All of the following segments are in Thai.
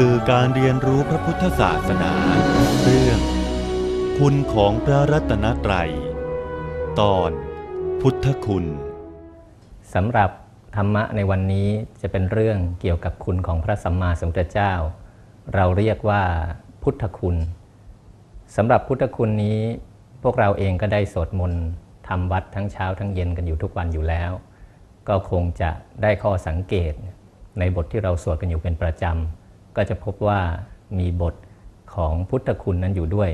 สื่อการเรียนรู้พระพุทธศาสนา เรื่อง คุณของพระรัตนตรัย ตอน พุทธคุณสำหรับธรรมะในวันนี้จะเป็นเรื่องเกี่ยวกับคุณของพระสัมมาสัมพุทธเจ้า เราเรียกว่าพุทธคุณสำหรับพุทธคุณนี้ พวกเราเองก็ได้สวดมนต์ทำวัดทั้งเช้าทั้งเย็นกันอยู่ทุกวันอยู่แล้ว ก็คงจะได้ข้อสังเกตในบทที่เราสวดกันอยู่เป็นประจำ ก็จะพบว่ามีบทของพุทธคุณนั้นอยู่ด้วย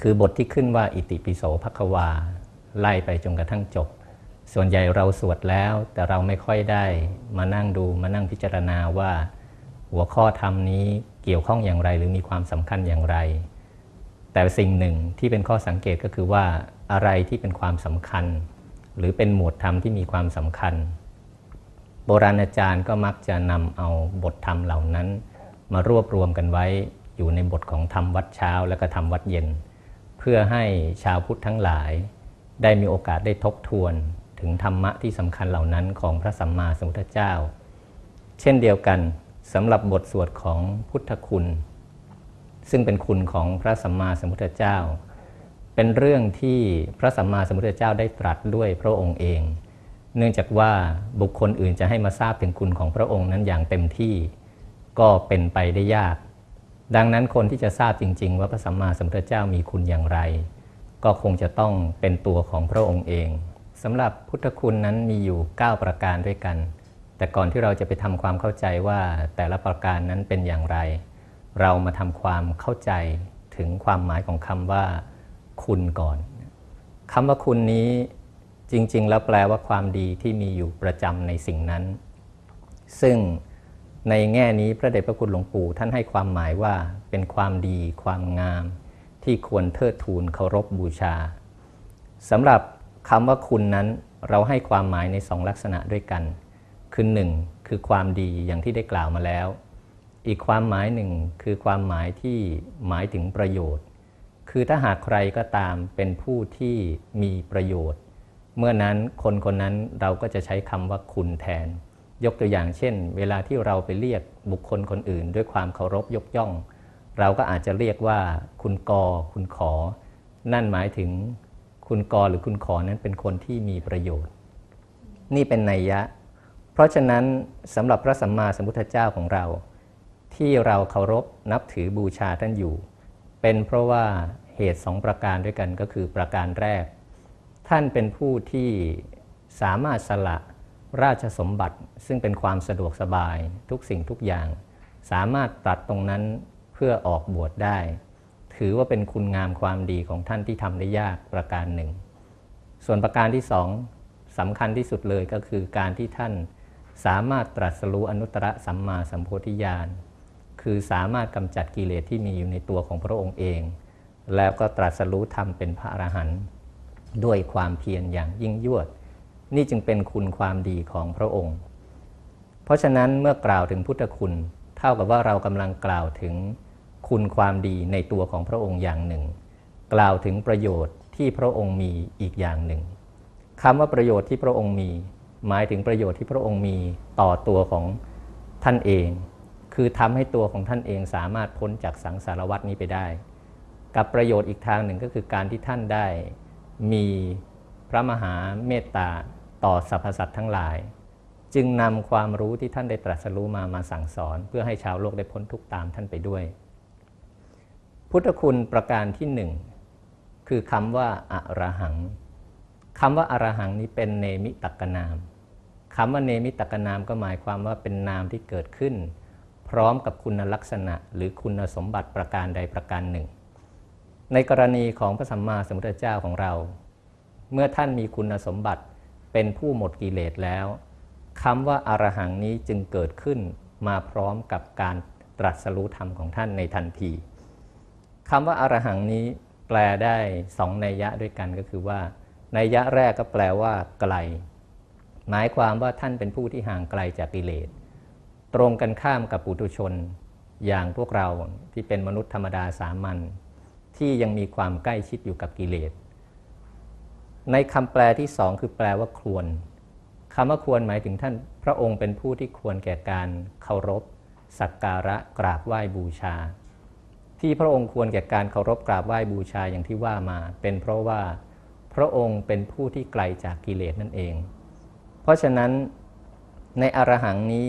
คือบทที่ขึ้นว่าอิติปิโสภควา ไล่ไปจนกระทั่งจบ ส่วนใหญ่เราสวดแล้ว แต่เราไม่ค่อยได้มานั่งดูมานั่งพิจารณาว่า หัวข้อธรรมนี้เกี่ยวข้องอย่างไรหรือมีความสำคัญอย่างไร แต่สิ่งหนึ่งที่เป็นข้อสังเกตก็คือว่าอะไรที่เป็นความสำคัญ หรือเป็นหมวดธรรมที่มีความสำคัญ โบราณอาจารย์ก็มักจะนำเอาบทธรรมเหล่านั้น มารวบรวมกันไว้อยู่ในบทของธรรมวัดเช้าและก็ธรรมวัดเย็น เพื่อให้ชาวพุทธทั้งหลาย ได้มีโอกาสได้ทบทวนถึงธรรมะที่สำคัญเหล่านั้นของพระสัมมาสัมพุทธเจ้า เช่นเดียวกันสำหรับบทสวดของพุทธคุณ ซึ่งเป็นคุณของพระสัมมาสัมพุทธเจ้า เป็นเรื่องที่พระสัมมาสัมพุทธเจ้าได้ตรัสด้วยพระองค์เอง เนื่องจากว่าบุคคลอื่นจะให้มาทราบถึงคุณของพระองค์นั้นอย่างเต็มที่ก็เป็นไปได้ยาก ดังนั้นคนที่จะทราบจริง ๆ ว่าพระสัมมาสัมพุทธเจ้ามีคุณอย่างไร ก็คงจะต้องเป็นตัวของพระองค์เองสำหรับพุทธคุณนั้นมีอยู่ 9 ประการด้วยกัน แต่ก่อนที่เราจะไปทำความเข้าใจว่าแต่ละประการนั้นเป็นอย่างไร เรามาทำความเข้าใจถึงความหมายของคำว่า คุณก่อนคำว่าคุณนี้ จริง ๆ แล้วแปลว่าความดีที่มีอยู่ประจำในสิ่งนั้น ซึ่งในแง่นี้พระเดชพระคุณหลวงปู่ท่านให้ความหมายว่าเป็นความดีความงาม ที่ควรเทิดทูนเคารพบบูชาสำหรับคำว่าคุณนั้นเราให้ความหมายในสองลักษณะด้วยกัน คือหนึ่งคือความดีอย่างที่ได้กล่าวมาแล้ว อีกความหมายหนึ่งคือความหมายที่หมายถึงประโยชน์ คือถ้าหากใครก็ตามเป็นผู้ที่มีประโยชน์ เมื่อนั้นคนคนนั้นเราก็จะใช้คำว่าคุณแทน ยกตัวอย่างเช่น เวลาที่เราไปเรียกบุคคลคนอื่น ด้วยความเคารพยกย่อง เราก็อาจจะเรียกว่าคุณกอคุณขอ นั่นหมายถึงคุณกรหรือคุณขอนั้นเป็นคนที่มีประโยชน์ นี่เป็นนัยยะ เพราะฉะนั้นสำหรับพระสัมมาสัมพุทธเจ้าของเรา ที่เราเคารพนับถือบูชาท่านอยู่ เป็นเพราะว่าเหตุสองประการด้วยกันก็คือประการแรก ท่านเป็นผู้ที่สามารถสละราชสมบัติ ซึ่งเป็นความสะดวกสบายทุกสิ่งทุกอย่าง สามารถตัดตรงนั้นเพื่อออกบวชได้ ถือว่าเป็นคุณงามความดีของท่านที่ทำได้ยากประการหนึ่ง ส่วนประการที่สองสำคัญที่สุดเลยก็คือการที่ท่านสามารถตรัสรู้อนุตตรสัมมาสัมโพธิญาณคือสามารถกำจัดกิเลสที่มีอยู่ในตัวของพระองค์เอง แล้วก็ตรัสรู้ธรรมเป็นพระอรหันต์ ด้วยความเพียรอย่างยิ่งยวด นี่จึงเป็นคุณความดีของพระองค์ เพราะฉะนั้นเมื่อกล่าวถึงพุทธคุณ เท่ากับว่าเรากำลังกล่าวถึงคุณความดีในตัวของพระองค์อย่างหนึ่ง กล่าวถึงประโยชน์ที่พระองค์มีอีกอย่างหนึ่งคำว่าประโยชน์ที่พระองค์มี หมายถึงประโยชน์ที่พระองค์มีต่อตัวของท่านเอง คือทำให้ตัวของท่านเองสามารถพ้นจากสังสารวัฏนี้ไปได้ กับประโยชน์อีกทางหนึ่งก็คือการที่ท่านได้ มีพระมหาเมตตาต่อสรรพสัตว์ทั้งหลาย จึงนำความรู้ที่ท่านได้ตรัสรู้มามาสั่งสอน เพื่อให้ชาวโลกได้พ้นทุกข์ตามท่านไปด้วย พุทธคุณประการที่หนึ่งคือคำว่าอรหังคำว่าอรหังนี้เป็นเนมิตกนามคำว่าเนมิตกนามก็หมายความว่าเป็นนามที่เกิดขึ้น พร้อมกับคุณลักษณะหรือคุณสมบัติประการใดประการหนึ่ง ในกรณีของพระสัมมาสัมพุทธเจ้าของเรา เมื่อท่านมีคุณสมบัติเป็นผู้หมดกิเลสแล้วคำว่าอารหังนี้จึงเกิดขึ้นมาพร้อมกับการตรัสรู้ธรรมของท่านในทันทีคำว่าอารหังนี้แปลได้สองนัยยะด้วยกันก็คือว่านัยยะแรกก็แปลว่า ไกล หมายความว่าท่านเป็นผู้ที่ห่างไกลจากกิเลสตรงกันข้ามกับปุถุชน อย่างพวกเราที่เป็นมนุษย์ธรรมดาสามัญ ที่ยังมีความใกล้ชิดอยู่กับกิเลส ในคำแปลที่สองคือแปลว่าควรคำว่าควรหมายถึงท่านพระองค์เป็นผู้ที่ควรแก่การเคารพ สักการะกราบไหว้บูชา ที่พระองค์ควรแก่การเคารพกราบไหว้บูชาอย่างที่ว่ามา เป็นเพราะว่าพระองค์เป็นผู้ที่ไกลจากกิเลสนั่นเอง เพราะฉะนั้นในอรหังนี้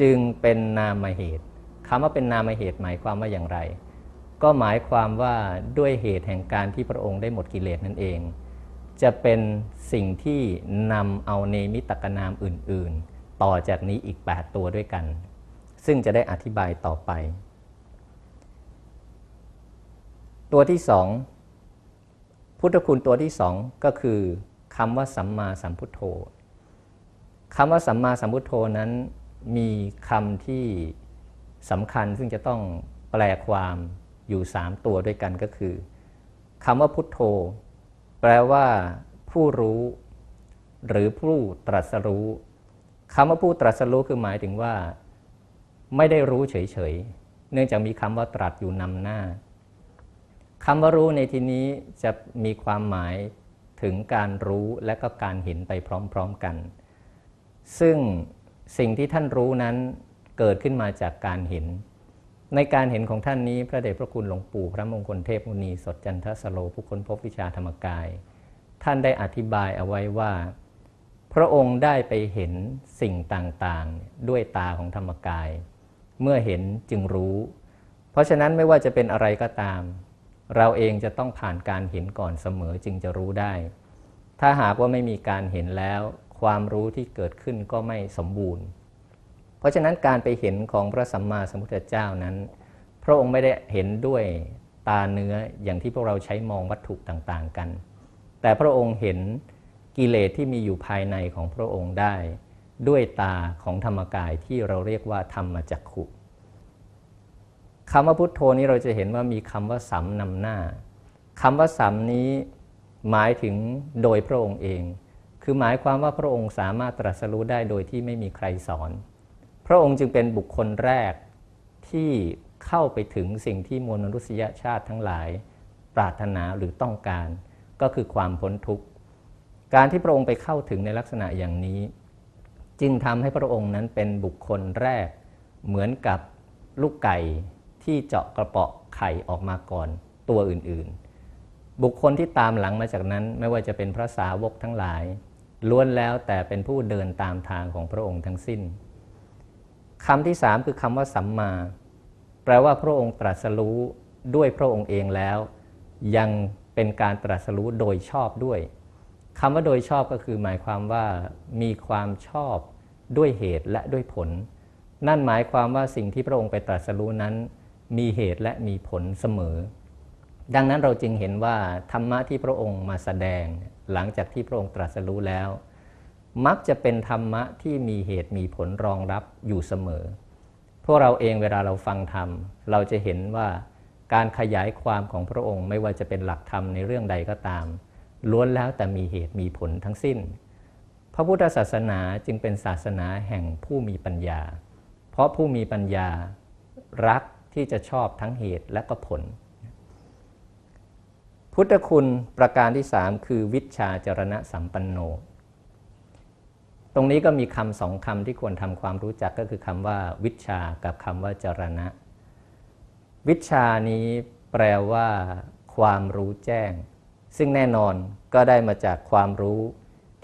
จึงเป็นนามเหตุคำว่าเป็นนามเหตุหมายความว่าอย่างไร ก็หมายความว่าด้วยเหตุแห่งการที่พระองค์ได้หมดกิเลสนั่นเอง จะเป็นสิ่งที่นำเอาเนมิตกนามอื่น ๆ ต่อจากนี้อีก 8 ตัวด้วยกัน ซึ่งจะได้อธิบายต่อไป ตัวที่สองพุทธคุณตัวที่สองก็คือคำว่าสัมมาสัมพุทโธคำว่าสัมมาสัมพุทโธนั้นมีคำที่สำคัญซึ่งจะต้องแปลความ อยู่ 3 ตัวด้วยกันก็คือคำว่าพุทโธ แปลว่า ผู้รู้ หรือผู้ตรัสรู้คำว่าผู้ตรัสรู้คือหมายถึงว่า ไม่ได้รู้เฉยๆ เนื่องจากมีคำว่าตรัสอยู่นำหน้าคำว่ารู้ในที่นี้จะมีความหมายถึงการรู้และก็การเห็นไปพร้อมๆกัน ซึ่งสิ่งที่ท่านรู้นั้นเกิดขึ้นมาจากการเห็น ในการเห็นของท่านนี้พระเดชพระคุณหลวงปู่พระมงคลเทพมุนีสดจันทสโลผู้ค้นพบวิชาธรรมกาย ท่านได้อธิบายเอาไว้ว่า พระองค์ได้ไปเห็นสิ่งต่างๆ ด้วยตาของธรรมกาย เมื่อเห็นจึงรู้ เพราะฉะนั้นไม่ว่าจะเป็นอะไรก็ตาม เราเองจะต้องผ่านการเห็นก่อนเสมอจึงจะรู้ได้ ถ้าหากว่าไม่มีการเห็นแล้ว ความรู้ที่เกิดขึ้นก็ไม่สมบูรณ์ เพราะฉะนั้นการไปเห็นของพระสัมมาสัมพุทธเจ้านั้น พระองค์ไม่ได้เห็นด้วยตาเนื้ออย่างที่พวกเราใช้มองวัตถุต่างๆกัน แต่พระองค์เห็นกิเลสที่มีอยู่ภายในของพระองค์ได้ ด้วยตาของธรรมกายที่เราเรียกว่าธรรมจักขุคำว่าพุทโธนี้เราจะเห็นว่ามีคำว่าสัมนำหน้าคำว่าสัมนี้หมายถึงโดยพระองค์เอง คือหมายความว่าพระองค์สามารถตรัสรู้ได้โดยที่ไม่มีใครสอน ระองค์จึงเป็นบุคคลแรกที่เข้าไปถึงสิ่งที่มวลมนุษยชาติทั้งหลาย ปรารถนาหรือต้องการ ก็คือความพ้นทุกข์ การที่พระองค์ไปเข้าถึงในลักษณะอย่างนี้ จึงทำให้พระองค์นั้นเป็นบุคคลแรก เหมือนกับลูกไก่ที่เจาะกระเปาะไข่ออกมาก่อนตัวอื่นๆ บุคคลที่ตามหลังมาจากนั้นไม่ว่าจะเป็นพระสาวกทั้งหลายล้วนแล้วแต่เป็นผู้เดินตามทางของพระองค์ทั้งสิ้น คำที่สามคือคำว่าสัมมา แปลว่าพระองค์ตรัสรู้ด้วยพระองค์เองแล้ว ยังเป็นการตรัสรู้โดยชอบด้วยคำว่าโดยชอบก็คือหมายความว่ามีความชอบด้วยเหตุและด้วยผล นั่นหมายความว่าสิ่งที่พระองค์ไปตรัสรู้นั้น มีเหตุและมีผลเสมอ ดังนั้นเราจึงเห็นว่าธรรมะที่พระองค์มาแสดง หลังจากที่พระองค์ตรัสรู้แล้ว มักจะเป็นธรรมะที่มีเหตุมีผลรองรับอยู่เสมอ พวกเราเองเวลาเราฟังธรรม เราจะเห็นว่าการขยายความของพระองค์ ไม่ว่าจะเป็นหลักธรรมในเรื่องใดก็ตาม ล้วนแล้วแต่มีเหตุมีผลทั้งสิ้น พระพุทธศาสนาจึงเป็นศาสนาแห่งผู้มีปัญญา เพราะผู้มีปัญญารักที่จะชอบทั้งเหตุและก็ผล พุทธคุณประการที่สามคือวิชาจรณะสัมปันโน ตรงนี้ก็มีคำสองคำที่ควรทำความรู้จักก็คือคำว่า วิชากับคำว่าจรณะ วิชานี้แปลว่า ความรู้แจ้ง ซึ่งแน่นอนก็ได้มาจากความรู้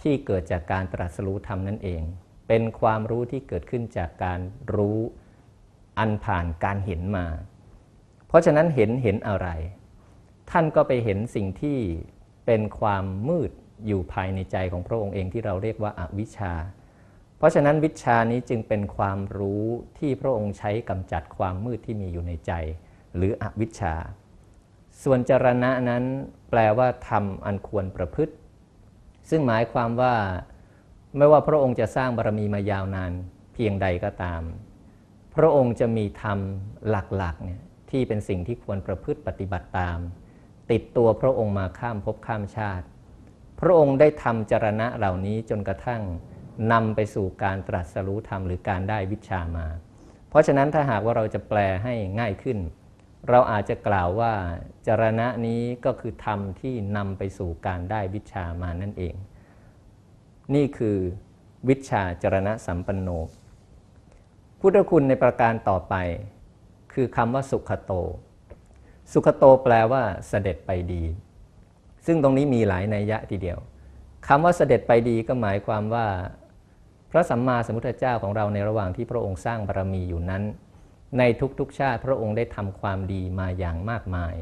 ที่เกิดจากการตรัสรู้ธรรมนั่นเอง เป็นความรู้ที่เกิดขึ้นจากการรู้อันผ่านการเห็นมา เพราะฉะนั้นเห็นเห็นอะไร ท่านก็ไปเห็นสิ่งที่เป็นความมืด อยู่ภายในใจของพระองค์เองที่เราเรียกว่าอาวิชชา เพราะฉะนั้นวิชานี้จึงเป็นความรู้ที่พระองค์ใช้กำจัดความมืดที่มีอยู่ในใจ หรืออวิชชา ส่วนจรณะนั้นแปลว่าทำอันควรประพฤติ ซึ่งหมายความว่าไม่ว่าพระองค์จะสร้างบารมีมายาวนานเพียงใดก็ตาม พระองค์จะมีธรรมหลักๆเนี่ยที่เป็นสิ่งที่ควรประพฤติปฏิบัติตาม ติดตัวพระองค์มาข้ามภพข้ามชาติ พระองค์ได้ทำจรณะเหล่านี้จนกระทั่งนำไปสู่การตรัสรู้ธรรมหรือการได้วิชามา เพราะฉะนั้นถ้าหากว่าเราจะแปลให้ง่ายขึ้น เราอาจจะกล่าวว่าจรณะนี้ก็คือธรรมที่นำไปสู่การได้วิชามานั่นเอง นี่คือวิชาจรณะสัมปันโน พุพุทธคุณในประการต่อไป คือคำว่าสุขโต สุขโตแปลว่าเสด็จไปดี ซึ่งตรงนี้มีหลายนัยยะทีเดียวคำว่าเสด็จไปดีก็หมายความว่า พระสัมมาสัมพุทธเจ้าของเราในระหว่างที่พระองค์สร้างบารมีอยู่นั้น ในทุกๆชาติพระองค์ได้ทำความดีมาอย่างมากมาย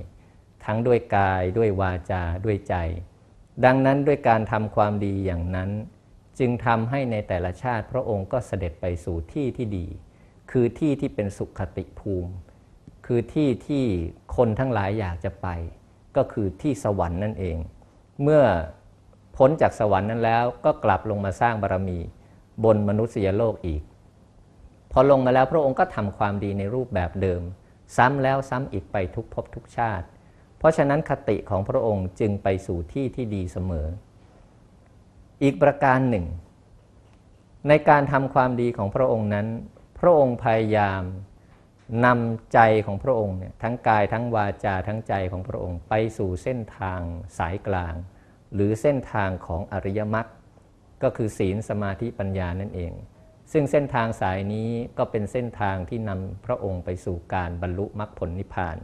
ทั้งด้วยกายด้วยวาจาด้วยใจ ดังนั้นด้วยการทำความดีอย่างนั้น จึงทำให้ในแต่ละชาติพระองค์ก็เสด็จไปสู่ที่ที่ดี คือที่ที่เป็นสุขติภูมิ คือที่ที่คนทั้งหลายอยากจะไป ก็คือที่สวรรค์นั่นเอง เมื่อพ้นจากสวรรค์นั้นแล้วก็กลับลงมาสร้างบารรมีบนมนุษยโลกอีก พอลงมาแล้วพระองค์ก็ทำความดีในรูปแบบเดิม ซ้ำแล้วซ้ำอีกไปทุกภพทุกชาติ เพราะฉะนั้นคติของพระองค์จึงไปสู่ที่ที่ดีเสมอ อีกประการหนึ่ง ในการทำความดีของพระองค์นั้น พระองค์พยายาม นำใจของพระองค์เนี่ยทั้งกายทั้งวาจาทั้งใจของพระองค์ ไปสู่เส้นทางสายกลาง หรือเส้นทางของอริยมรรคก็คือศีลสมาธิปัญญานั่นเอง ซึ่งเส้นทางสายนี้ก็เป็นเส้นทางที่นำพระองค์ไปสู่การบรรลุมรรคผลนิพพาน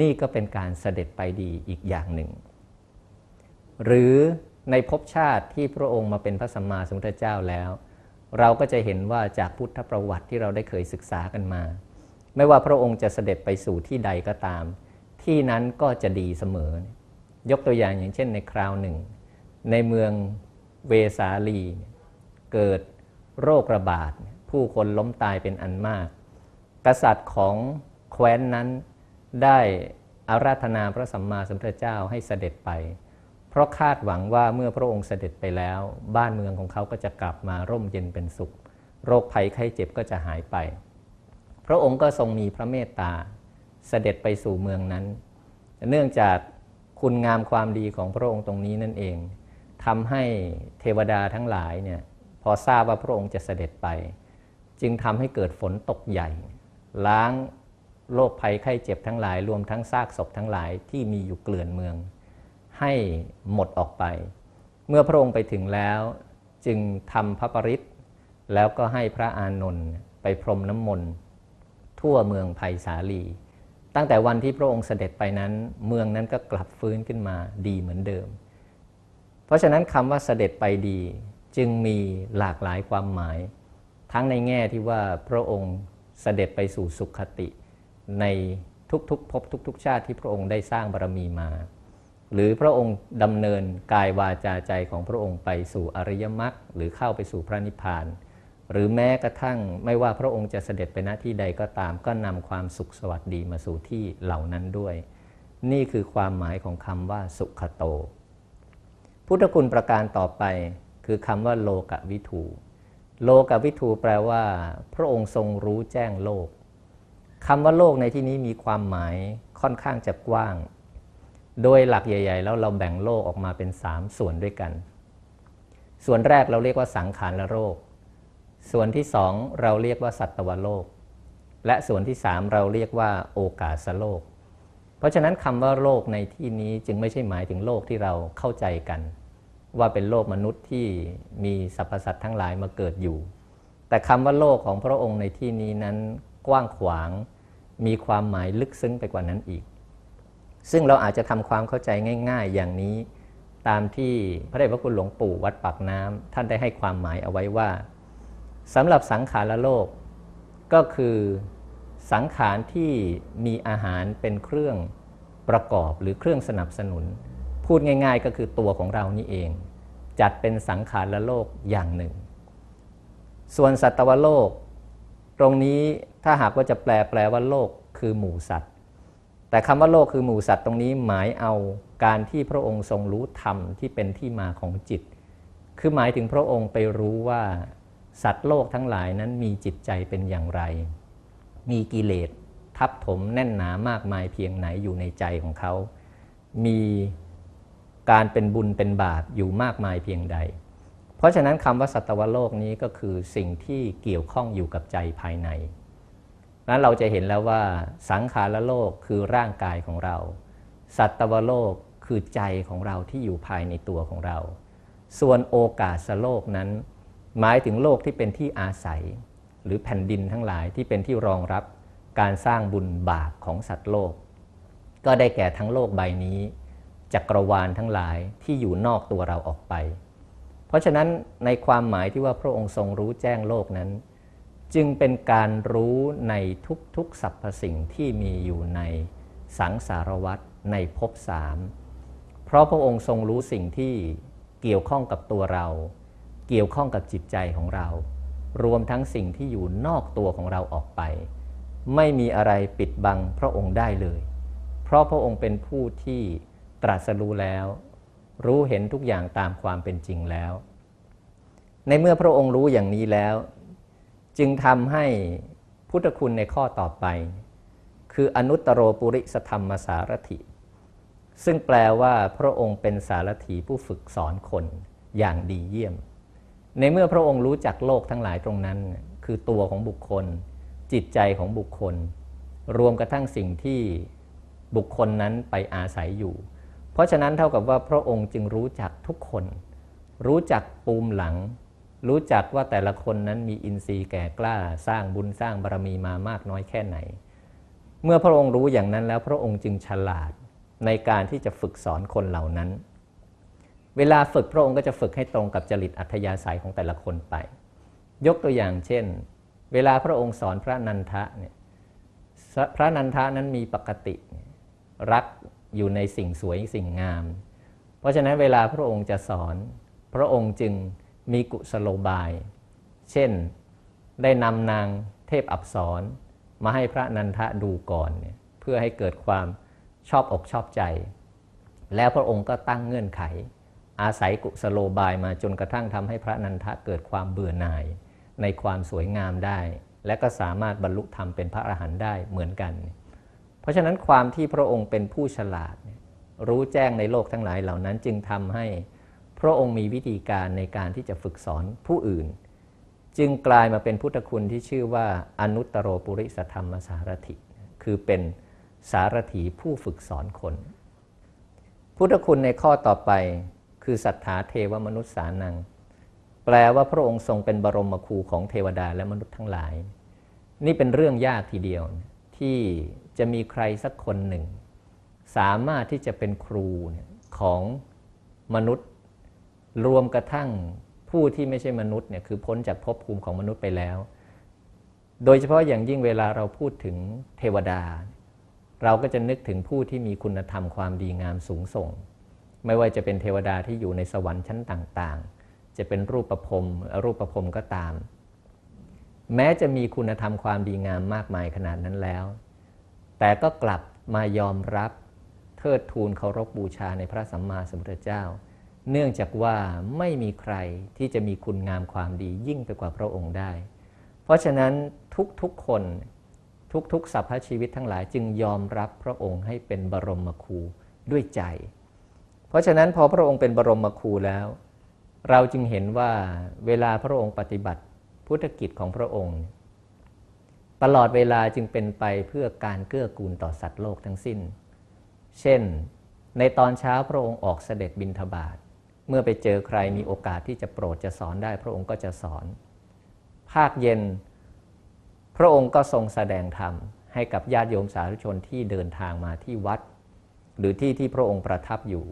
นี่ก็เป็นการเสด็จไปดีอีกอย่างหนึ่ง หรือในภพชาติที่พระองค์มาเป็นพระสัมมาสัมพุทธเจ้าแล้ว เราก็จะเห็นว่าจากพุทธประวัติที่เราได้เคยศึกษากันมา ไม่ว่าพระองค์จะเสด็จไปสู่ที่ใดก็ตาม ที่นั้นก็จะดีเสมอ ยกตัวอย่างอย่างเช่นในคราวหนึ่ง ในเมืองเวสาลี เกิดโรคระบาด ผู้คนล้มตายเป็นอันมาก กษัตริย์ของแคว้นนั้นได้อาราธนาพระสัมมาสัมพุทธเจ้าให้เสด็จไป เพราะคาดหวังว่าเมื่อพระองค์เสด็จไปแล้ว บ้านเมืองของเขาก็จะกลับมาร่มเย็นเป็นสุข โรคภัยไข้เจ็บก็จะหายไป พระองค์ก็ทรงมีพระเมตตาเสด็จไปสู่เมืองนั้น เนื่องจากคุณงามความดีของพระองค์ตรงนี้นั่นเองทำให้เทวดาทั้งหลายเนี่ยพอทราบว่าพระองค์จะเสด็จไป จึงทำให้เกิดฝนตกใหญ่ ล้างโรคภัยไข้เจ็บทั้งหลาย รวมทั้งซากศพทั้งหลายที่มีอยู่เกลื่อนเมือง ให้หมดออกไป เมื่อพระองค์ไปถึงแล้วจึงทำพระปริศแล้วก็ให้พระอานนท์ไปพรมน้ำมนต์ ทั่วเมืองไผ่สาลี ตั้งแต่วันที่พระองค์เสด็จไปนั้น เมืองนั้นก็กลับฟื้นขึ้นมาดีเหมือนเดิม เพราะฉะนั้นคำว่าเสด็จไปดีจึงมีหลากหลายความหมาย ทั้งในแง่ที่ว่าพระองค์เสด็จไปสู่สุขติ ในทุกๆภพทุก ๆ ชาติที่พระองค์ได้สร้างบารมีมา หรือพระองค์ดำเนินกายวาจาใจของพระองค์ไปสู่อริยมรรคหรือเข้าไปสู่พระนิพพาน หรือแม้กระทั่งไม่ว่าพระองค์จะเสด็จไปณที่ใดก็ตาม ก็นำความสุขสวัสดีมาสู่ที่เหล่านั้นด้วย นี่คือความหมายของคำว่าสุขโต พุทธคุณประการต่อไป คือคำว่าโลกวิถูโลกวิถูแปลว่า พระองค์ทรงรู้แจ้งโลกคำว่าโลกในที่นี้มีความหมายค่อนข้างจะกว้าง โดยหลักใหญ่ ๆ แล้วเราแบ่งโลกออกมาเป็น 3 ส่วนด้วยกัน ส่วนแรกเราเรียกว่าสังขารละโลก ส่วนที่สองเราเรียกว่าสัตวโลก และส่วนที่สามเราเรียกว่าโอกาสโลก เพราะฉะนั้นคำว่าโลกในที่นี้จึงไม่ใช่หมายถึงโลกที่เราเข้าใจกัน ว่าเป็นโลกมนุษย์ที่มีสรรพสัตว์ทั้งหลายมาเกิดอยู่ แต่คำว่าโลกของพระองค์ในที่นี้นั้นกว้างขวางมีความหมายลึกซึ้งไปกว่านั้นอีก ซึ่งเราอาจจะทำความเข้าใจง่าย ๆ อย่างนี้ ตามที่พระเดชพระคุณหลวงปู่วัดปากน้ำท่านได้ให้ความหมายเอาไว้ว่า สำหรับสังขารโลก ก็คือสังขารที่มีอาหารเป็นเครื่องประกอบหรือเครื่องสนับสนุน พูดง่ายๆ ก็คือตัวของเรานี่เอง จัดเป็นสังขารโลกอย่างหนึ่ง ส่วนสัตวโลก ตรงนี้ถ้าหากว่าจะแปลแปลว่าโลกคือหมู่สัตว์ แต่คำว่าโลกคือหมู่สัตว์ตรงนี้หมายเอาการที่พระองค์ทรงรู้ธรรมที่เป็นที่มาของจิต คือหมายถึงพระองค์ไปรู้ว่า สัตว์โลกทั้งหลายนั้นมีจิตใจเป็นอย่างไร มีกิเลสทับถมแน่นหนามากมายเพียงไหนอยู่ในใจของเขา มีการเป็นบุญเป็นบาปอยู่มากมายเพียงใด เพราะฉะนั้นคำว่าสัตวโลกนี้ก็คือสิ่งที่เกี่ยวข้องอยู่กับใจภายในนั้นเราจะเห็นแล้วว่าสังขารโลกคือร่างกายของเรา สัตวโลกคือใจของเราที่อยู่ภายในตัวของเรา ส่วนโอกาสโลกนั้น หมายถึงโลกที่เป็นที่อาศัย หรือแผ่นดินทั้งหลายที่เป็นที่รองรับการสร้างบุญบาปของสัตว์โลก ก็ได้แก่ทั้งโลกใบนี้จักรวาลทั้งหลายที่อยู่นอกตัวเราออกไป เพราะฉะนั้นในความหมายที่ว่าพระองค์ทรงรู้แจ้งโลกนั้น จึงเป็นการรู้ในทุกๆสรรพสิ่งที่มีอยู่ในสังสารวัฏในภพสามเพราะพระองค์ทรงรู้สิ่งที่เกี่ยวข้องกับตัวเรา เกี่ยวข้องกับจิตใจของเรา รวมทั้งสิ่งที่อยู่นอกตัวของเราออกไป ไม่มีอะไรปิดบังพระองค์ได้เลย เพราะพระองค์เป็นผู้ที่ตรัสรู้แล้ว รู้เห็นทุกอย่างตามความเป็นจริงแล้ว ในเมื่อพระองค์รู้อย่างนี้แล้ว จึงทำให้พุทธคุณในข้อต่อไป คืออนุตตรโรปุริสธรรมสารถิซึ่งแปลว่าพระองค์เป็นสารถีผู้ฝึกสอนคนอย่างดีเยี่ยม ในเมื่อพระองค์รู้จักโลกทั้งหลายตรงนั้น คือตัวของบุคคล จิตใจของบุคคล รวมกระทั่งสิ่งที่บุคคลนั้นไปอาศัยอยู่ เพราะฉะนั้นเท่ากับว่าพระองค์จึงรู้จักทุกคน รู้จักปูมหลัง รู้จักว่าแต่ละคนนั้นมีอินทรีย์แก่กล้าสร้างบุญสร้างบารมีมามากน้อยแค่ไหน เมื่อพระองค์รู้อย่างนั้นแล้วพระองค์จึงฉลาดในการที่จะฝึกสอนคนเหล่านั้น เวลาฝึกพระองค์ก็จะฝึกให้ตรงกับจริตอัธยาศัยของแต่ละคนไป ยกตัวอย่างเช่น เวลาพระองค์สอนพระนันทะเนี่ยพระนันทะนั้นมีปกติ รักอยู่ในสิ่งสวยสิ่งงาม เพราะฉะนั้นเวลาพระองค์จะสอน พระองค์จึงมีกุศโลบาย เช่นได้นำนางเทพอับสรมาให้พระนันทะดูก่อนเนี่ยเพื่อให้เกิดความชอบอกชอบใจ แล้วพระองค์ก็ตั้งเงื่อนไข อาศัยกุศโลบายมาจนกระทั่งทำให้พระนันทะเกิดความเบื่อหน่าย ในความสวยงามได้ และก็สามารถบรรลุธรรมเป็นพระอรหันต์ได้เหมือนกัน เพราะฉะนั้นความที่พระองค์เป็นผู้ฉลาด รู้แจ้งในโลกทั้งหลายเหล่านั้นจึงทำให้พระองค์มีวิธีการในการที่จะฝึกสอนผู้อื่น จึงกลายมาเป็นพุทธคุณที่ชื่อว่าอนุตตรโรปุริสธรรมสารถิ คือเป็นสารถีผู้ฝึกสอนคน พุทธคุณในข้อต่อไป คือศรัทธาเทวมนุษย์สานัง แปลว่าพระองค์ทรงเป็นบรมครูของเทวดาและมนุษย์ทั้งหลาย นี่เป็นเรื่องยากทีเดียว ที่จะมีใครสักคนหนึ่ง สามารถที่จะเป็นครูของมนุษย์ รวมกระทั่งผู้ที่ไม่ใช่มนุษย์เนี่ยคือพ้นจากภพภูมิของมนุษย์ไปแล้ว โดยเฉพาะอย่างยิ่งเวลาเราพูดถึงเทวดา เราก็จะนึกถึงผู้ที่มีคุณธรรมความดีงามสูงส่ง ไม่ว่าจะเป็นเทวดาที่อยู่ในสวรรค์ชั้นต่างๆ จะเป็นรูปประพรมรูปประพรมก็ตาม แม้จะมีคุณธรรมความดีงามมากมายขนาดนั้นแล้ว แต่ก็กลับมายอมรับเทิดทูนเคารพบบูชาในพระสัมมาสัมพุทธเจ้า เนื่องจากว่าไม่มีใครที่จะมีคุณงามความดียิ่งไปกว่าพระองค์ได้ เพราะฉะนั้นทุกๆคนทุกๆสรรพชีวิตทั้งหลายจึงยอมรับพระองค์ให้เป็นบรมครูด้วยใจ ราะฉะนั้นพอพระองค์เป็นบรมครูแล้ว เราจึงเห็นว่าเวลาพระองค์ปฏิบัติพุทธกิจของพระองค์ ตลอดเวลาจึงเป็นไปเพื่อการเกื้อกูลต่อสัตว์โลกทั้งสิ้น เช่น ในตอนเช้าพระองค์ออกเสด็จบินทบาทเมื่อไปเจอใครมีโอกาสที่จะโปรดจะสอนได้ พระองค์ก็จะสอน ภาคเย็น พระองค์ก็ทรงแสดงธรรมให้กับญาติโยมสาธุชนที่เดินทางมาที่วัด หรือที่ที่พระองค์ประทับอยู่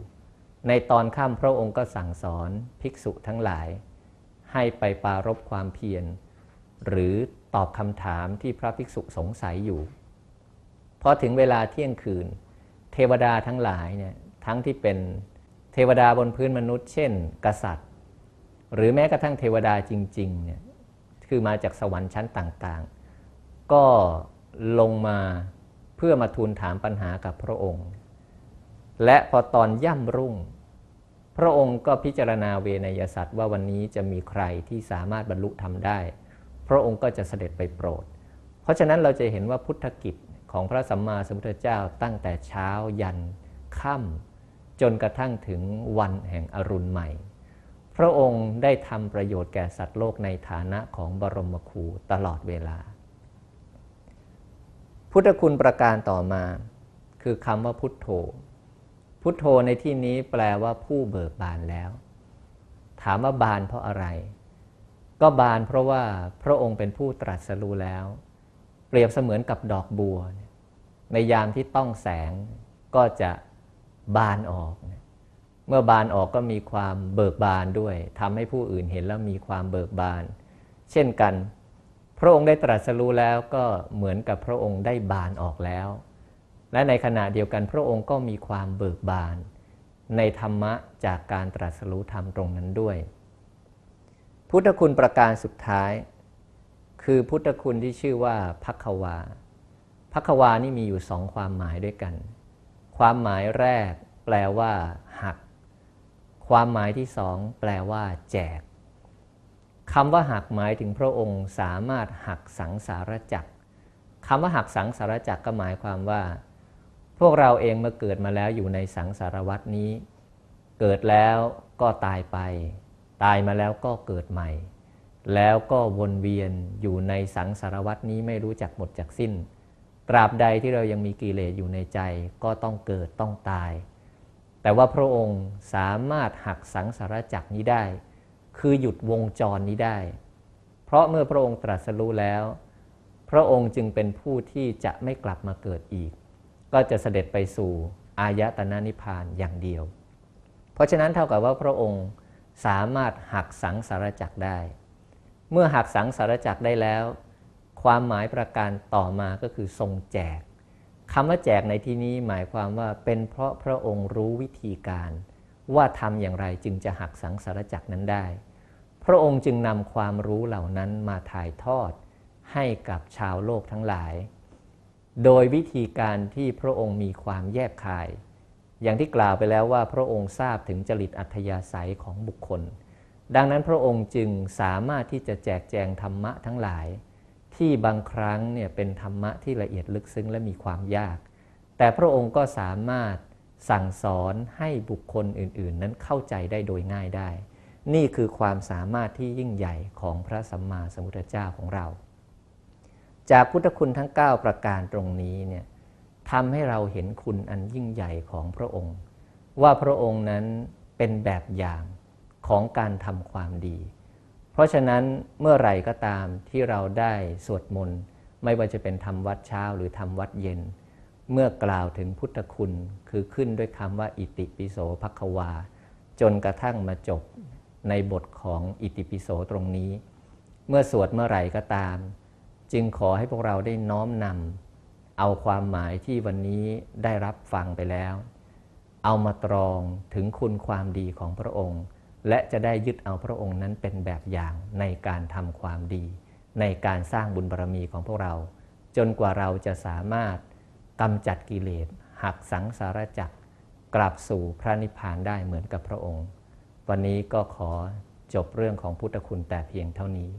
ในตอนค่ำพระองค์ก็สั่งสอนภิกษุทั้งหลาย ให้ไปปารบความเพียร หรือตอบคำถามที่พระภิกษุสงสัยอยู่พอถึงเวลาเที่ยงคืน เทวดาทั้งหลายเนี่ยทั้งที่เป็นเทวดาบนพื้นมนุษย์ เช่น กษัตริย์ หรือแม้กระทั่งเทวดาจริงๆเนี่ยคือมาจากสวรรค์ชั้นต่างๆ ก็ลงมาเพื่อมาทูลถามปัญหากับพระองค์ และพอตอนย่ำรุ่ง พระองค์ก็พิจารณาเวนยสัตว์ว่าวันนี้จะมีใครที่สามารถบรรลุธรรมได้ พระองค์ก็จะเสด็จไปโปรด เพราะฉะนั้นเราจะเห็นว่าพุทธกิจของพระสัมมาสัมพุทธเจ้าตั้งแต่เช้ายันค่ำจนกระทั่งถึงวันแห่งอรุณใหม่ พระองค์ได้ทำประโยชน์แก่สัตว์โลกในฐานะของบรมครูตลอดเวลา พุทธคุณประการต่อมา คือคำว่าพุทโธ พุทโธในที่นี้แปลว่าผู้เบิกบานแล้ว ถามว่าบานเพราะอะไร ก็บานเพราะว่าพระองค์เป็นผู้ตรัสรู้แล้ว เปรียบเสมือนกับดอกบัว ในยามที่ต้องแสงก็จะบานออก เมื่อบานออกก็มีความเบิกบานด้วยทำให้ผู้อื่นเห็นแล้วมีความเบิกบาน เช่นกัน พระองค์ได้ตรัสรู้แล้วก็เหมือนกับพระองค์ได้บานออกแล้ว และในขณะเดียวกันพระองค์ก็มีความเบิกบาน ในธรรมะจากการตรัสรู้ธรรมตรงนั้นด้วย พุทธคุณประการสุดท้าย คือพุทธคุณที่ชื่อว่าพักวาพักวานี่มีอยู่สองความหมายด้วยกัน ความหมายแรกแปลว่า หัก ความหมายที่สองแปลว่า แจกคำว่าหักหมายถึงพระองค์สามารถหักสังสารจักรคำว่าหักสังสารจักรก็หมายความว่า พวกเราเองเมื่อเกิดมาแล้วอยู่ในสังสารวัตนี้ เกิดแล้วก็ตายไป ตายมาแล้วก็เกิดใหม่ แล้วก็วนเวียนอยู่ในสังสารวัตนี้ไม่รู้จักหมดจากสิ้น ตราบใดที่เรายังมีกิเลสอยู่ในใจ ก็ต้องเกิดต้องตาย แต่ว่าพระองค์สามารถหักสังสารจักรนี้ได้ คือหยุดวงจรนี้ได้ เพราะเมื่อพระองค์ตรัสรู้แล้ว พระองค์จึงเป็นผู้ที่จะไม่กลับมาเกิดอีก ก็จะเสด็จไปสู่อายตนะนิพพานอย่างเดียว เพราะฉะนั้นเท่ากับว่าพระองค์สามารถหักสังสารจักรได้ เมื่อหักสังสารจักรได้แล้ว ความหมายประการต่อมาก็คือทรงแจกคำว่าแจกในที่นี้หมายความว่าเป็นเพราะพระองค์รู้วิธีการ ว่าทำอย่างไรจึงจะหักสังสารจักรนั้นได้ พระองค์จึงนำความรู้เหล่านั้นมาถ่ายทอดให้กับชาวโลกทั้งหลาย โดยวิธีการที่พระองค์มีความแยบคาย อย่างที่กล่าวไปแล้วว่าพระองค์ทราบถึงจริตอัธยาศัยของบุคคล ดังนั้นพระองค์จึงสามารถที่จะแจกแจงธรรมะทั้งหลาย ที่บางครั้งเนี่ยเป็นธรรมะที่ละเอียดลึกซึ้งและมีความยาก แต่พระองค์ก็สามารถสั่งสอนให้บุคคลอื่น ๆ นั้นเข้าใจได้โดยง่ายได้ นี่คือความสามารถที่ยิ่งใหญ่ของพระสัมมาสัมพุทธเจ้าของเรา จากพุทธคุณทั้ง 9 ประการตรงนี้เนี่ยทำให้เราเห็นคุณอันยิ่งใหญ่ของพระองค์ ว่าพระองค์นั้นเป็นแบบอย่างของการทำความดี เพราะฉะนั้นเมื่อไหร่ก็ตามที่เราได้สวดมนต์ไม่ว่าจะเป็นทำวัดเช้าหรือทำวัดเย็น เมื่อกล่าวถึงพุทธคุณคือขึ้นด้วยคำว่าอิติปิโสภควา จนกระทั่งมาจบในบทของอิติปิโสตรงนี้ เมื่อสวดเมื่อไหร่ก็ตาม จึงขอให้พวกเราได้น้อมนำเอาความหมายที่วันนี้ได้รับฟังไปแล้ว เอามาตรองถึงคุณความดีของพระองค์ และจะได้ยึดเอาพระองค์นั้นเป็นแบบอย่างในการทำความดี ในการสร้างบุญบารมีของพวกเรา จนกว่าเราจะสามารถกำจัดกิเลสหักสังสารจักรกลับสู่พระนิพพานได้เหมือนกับพระองค์ วันนี้ก็ขอจบเรื่องของพุทธคุณแต่เพียงเท่านี้